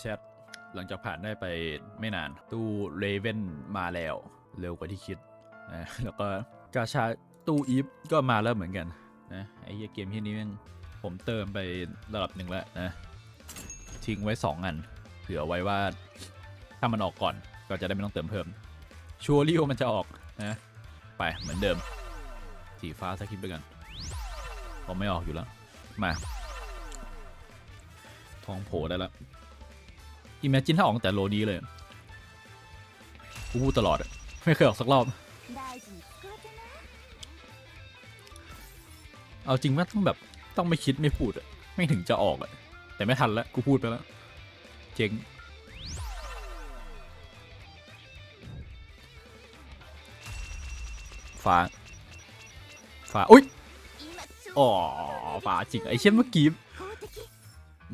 แชทหลังจากผ่านได้ไปไม่นาน ตู้เลเว่นมาแล้ว เร็วกว่าที่คิดนะแล้วก็กาชาตู้อีฟก็มาแล้วเหมือนกันนะไอ้เหี้ยเกมที่นี้ม่งผมเติมไประดับหนึ่งแล้วนะทิ้งไว้ 2 อัน เผื่อไว้ว่าถ้ามันออกก่อนก็จะได้ไม่ต้องเติมเพิ่ม ชัวร์ลิโอมันจะออกนะไปเหมือนเดิม สีฟ้าสกิปไปกันผมไม่ออกอยู่แล้ว มา ทองโผล่ได้แล้ว อิมเมจินถ้าออกแต่โลนี้เลยกูพูดตลอด ไม่เคยออกสักรอบ เอาจริงว่าต้องแบบต้องไม่คิดไม่พูดอะไม่ถึงจะออกอะแต่ไม่ทันแล้วกูพูดไปแล้ว เจ๋งฟ้าฟ้าอุ้ยอ๋อฟ้าจริงไอ้เช่นเมื่อกี้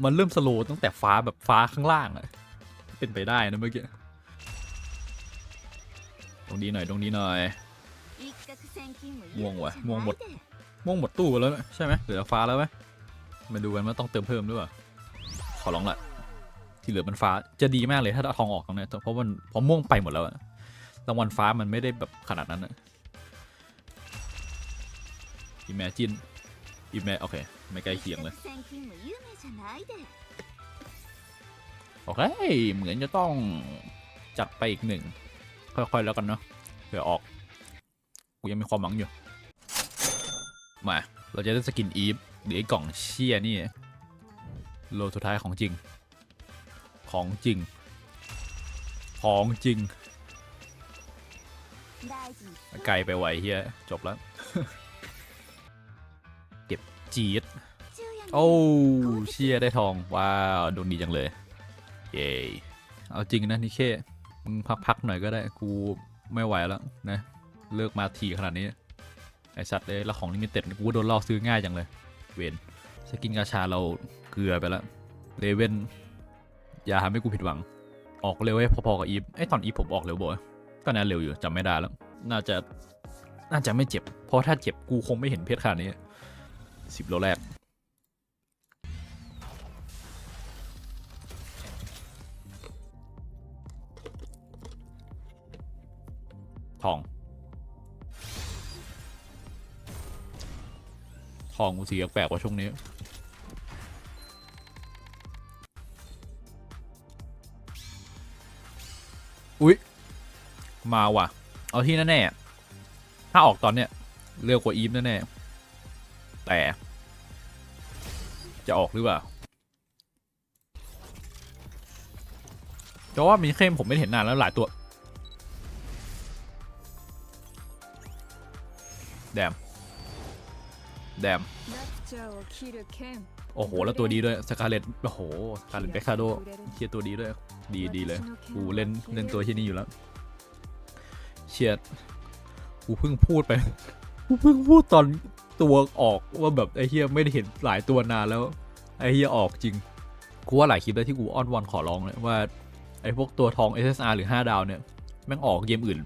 มันเริ่มสโลว์ตั้งแต่ฟ้าแบบฟ้าข้างล่างอะเป็นไปได้นะเมื่อกี้ตรงนี้หน่อยตรงนี้หน่อยม่วงวะม่วงหมดม่วงหมดตู้แล้วใช่ไหมเหลือฟ้าแล้วไหมมาดูกันว่าต้องเติมเพิ่มด้วยขอร้องละที่เหลือมันฟ้าจะดีมากเลยถ้าทองออกตรงนี้เพราะมันเพราะม่วงไปหมดแล้วรางวัลฟ้ามันไม่ได้แบบขนาดนั้นนะ Imagine อีเมลโอเค ไม่ใกล้เคียงเลย โอเค เหมือนจะต้องจัดไปอีกหนึ่ง ค่อยๆแล้วกันเนาะเผื่อออก กูยังมีความหวังอยู่ มา เราจะได้สกินอีฟหรือไอ้กล่องเชียนี่โลสุดท้ายของจริง ของจริง ของจริง ไกลไปไหวเฮียจบแล้ว เก็บจี๊ดโอ้เชียได้ทองว้าวดวงดีจังเลยเย้เอาจริงนะนิเคมึงพักๆหน่อยก็ได้กูไม่ไหวแล้วนะเลิกมาทีขนาดนี้ไอสัตว์เลยละของนี่มีเต็ดกูโดนล่อซื้อง่ายจังเลย เวนสกินกาชาเราเกลือไปแล้วเลเวนอย่าทำให้กูผิดหวัง ออกเร็วให้พอๆกับอีฟไอตอนอีฟผมออกเร็วบ่อยก็น่าเร็วอยู่จำไม่ได้แล้ว น่าจะน่าจะไม่เจ็บ เพราะถ้าเจ็บกูคงไม่เห็นเพชรขนาดนี้ สิบโลแรก ทอง ทองกูสีแปลกว่าช่วงนี้อุ๊ย มาว่ะ เอาที่แน่ๆถ้าออกตอนเนี้ย เร็วกว่าอีฟแน่ๆ แต่ จะออกหรือเปล่าแต่ว่ามีเข้มผมไม่เห็นนานแล้วหลายตัวแดมแดมโอ้โห แล้วตัวดีด้วยสกาเลตโอ้โหสกาเลตเบคคาโดเชียตัวดีด้วย ดีดีเลยกูเล่นเล่นตัวที่นี่อยู่แล้ว เชียดกูเพิ่งพูดไปกูเพิ่งพูดตอน ตัวออกว่าแบบไอ้เฮียไม่ได้เห็นหลายตัวนานแล้ว ไอ้เฮียออกจริง กูว่าหลายคลิปแล้วที่กูอ้อนวอนขอร้องเลยว่าไอ้พวกตัวทอง SSR หรือ 5 ดาวเนี่ยแม่งออกเกมอื่น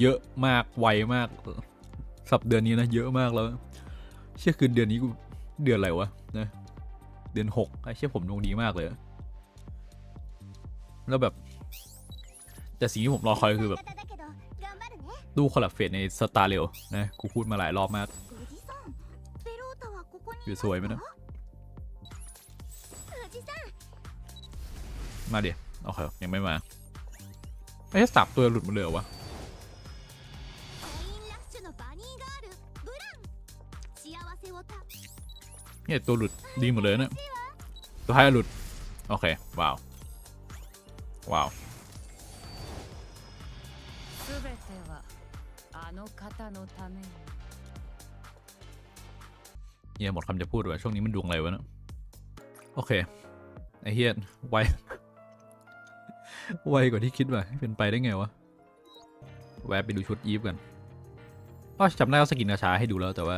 เยอะมากไวมาก สับเดือนนี้นะ เยอะมากแล้ว เชื่อคืนเดือนนี้กูเดือนอะไรวะนะเดือนหกไอ้เชื่อผมดวงดีมากเลย แล้วแบบ แต่สิ่งที่ผมรอคอยคือแบบ ดูคอลลาเฟสในสตาร์เรลนะกูพูดมาหลายรอบมาก はここにいやそうは言えないおじさん มาเดี๋ยวโอเคยังไม่มาไอ้ยสับตัวหลุดหมาเลยเหรอวะ コインラッシュのバニーガールブラン幸せをた เนี่ยตัวหลุดดีหมดเลยเนี่ยตัวท้ายหลุด โอเค ว้าว ว้าว すべてはあの方のために เ ฮียหมดคำจะพูดว่ะช่วงนี้มันดวงอะไรวะเนาะโอเค ไอเฮียไวไวกว่าที่คิดว่ะเป็นไปได้ไงวะ แวะไปดูชุดยีฟกันก็จำได้ว่าสกินอาะชาให้ดูแล้วแต่ว่า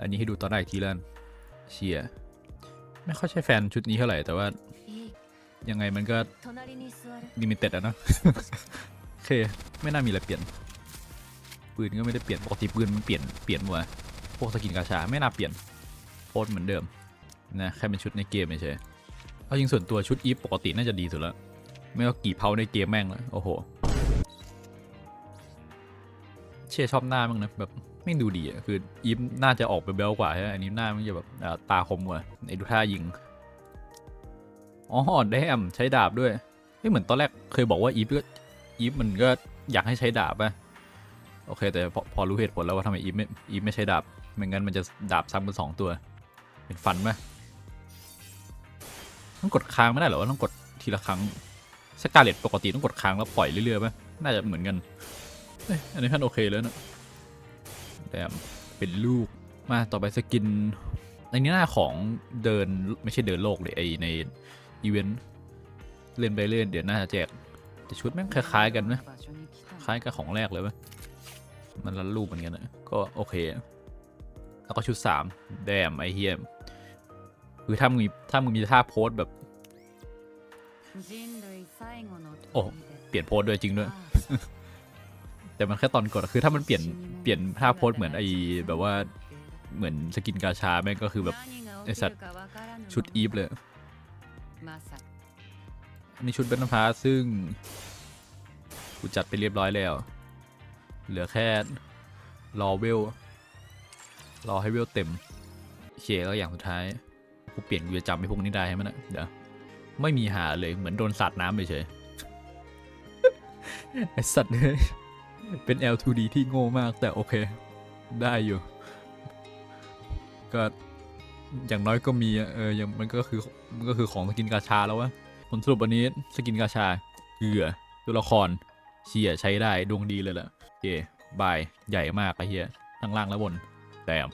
อันนี้ให้ดูตอนแรกทีแล้วเชียไม่ค่อยใช่แฟนชุดนี้เท่าไหร่แต่ว่า ยังไงมันก็ดิมิเต็ดอะนะโอเค ไม่น่ามีอะไรเปลี่ยนปืนก็ไม่ได้เปลี่ยนปกติปืนมันเปลี่ยนเปลี่ยนวะ วกสกินกาชาไม่น่าเปลี่ยนโคตรเหมือนเดิมนะแค่เป็นชุดในเกมเฉยเอาจริงส่วนตัวชุดอีฟปกติน่าจะดีสุดแล้ว ไม่ว่ากี่เพาในเกมแม่งแล้วโอ้โห เชี่ยชอบหน้ามั้งนะแบบไม่ดูดีอะคืออีฟน่าจะออกไปเบลกว่าใช่ไหมอันนี้หน้ามันจะแบบตาคมกว่าไอ้ดูท่ายิงอ๋อแดมใช้ดาบด้วยไม่เหมือนตอนแรกเคยบอกว่าอีฟก็อีฟมันก็อยากให้ใช้ดาบป่ะ อเคแต่พอพอรู้เหตุผลแล้วว่าทำไมอีฟไม่อีฟไม่ใช้ดาบไม่งั้นมันจะดาบซ้ำกันสองตัว เป็นฟันไหมต้องกดค้างไม่ได้เหรอว่าต้องกดทีละครั้งสกาเลตปกติต้องกดค้างแล้วปล่อยเรื่อยๆป่ะน่าจะเหมือนกันเอ้ยอันนี้ท่านโอเคแล้วนะแดมเป็นลูกมาต่อไปสกินในนี้หน้าของเดินไม่ใช่เดินโลกเลยไอในอีเวนต์เล่นไปเล่นเดี๋ยวน่าจะแจกแต่ชุดแม่งคล้ายๆกันนะคล้ายกับของแรกเลยไหม มันรันรูปเหมือนกันนะก็โอเค แล้วก็ชุดสามแดมไอเฮียคือถ้ามึงมีถ้ามึงมีท่าโพสแบบโอ้เปลี่ยนโพสด้วยจริงด้วย แต่มันแค่ตอนกดอะคือถ้ามันเปลี่ยนเปลี่ยนท่าโพสเหมือนไอแบบว่าเหมือนสกินกาชาแม่งก็คือแบบไอ้สัตว์ชุดอีฟเลยอันนี้ชุดเบนนพาซึ่งกูจัดไปเรียบร้อยแล้ว เหลือแค่รอเวล รอให้เวลเต็มโอเคแล้วอย่างสุดท้ายกูเปลี่ยนกูจะจำไอ้พวกนี้ได้ใช่ไหมนะเดี๋ยวไม่มีหาเลยเหมือนโดนสาดน้ำไปเฉยไอสัตว์เลยเป็น L2D ที่โง่มากแต่โอเค ได้อยู่ ก็อย่างน้อยก็มีเออยังมันก็คือมันก็คือของสกินกาชาแล้ววะผลสรุปวันนี้สกินกาชาเกลือตัวละครเชียใช้ได้ดวงดีเลยแหละ เคบายใหญ่มากไอ้เฮียทั้งล่างและบนแต้ม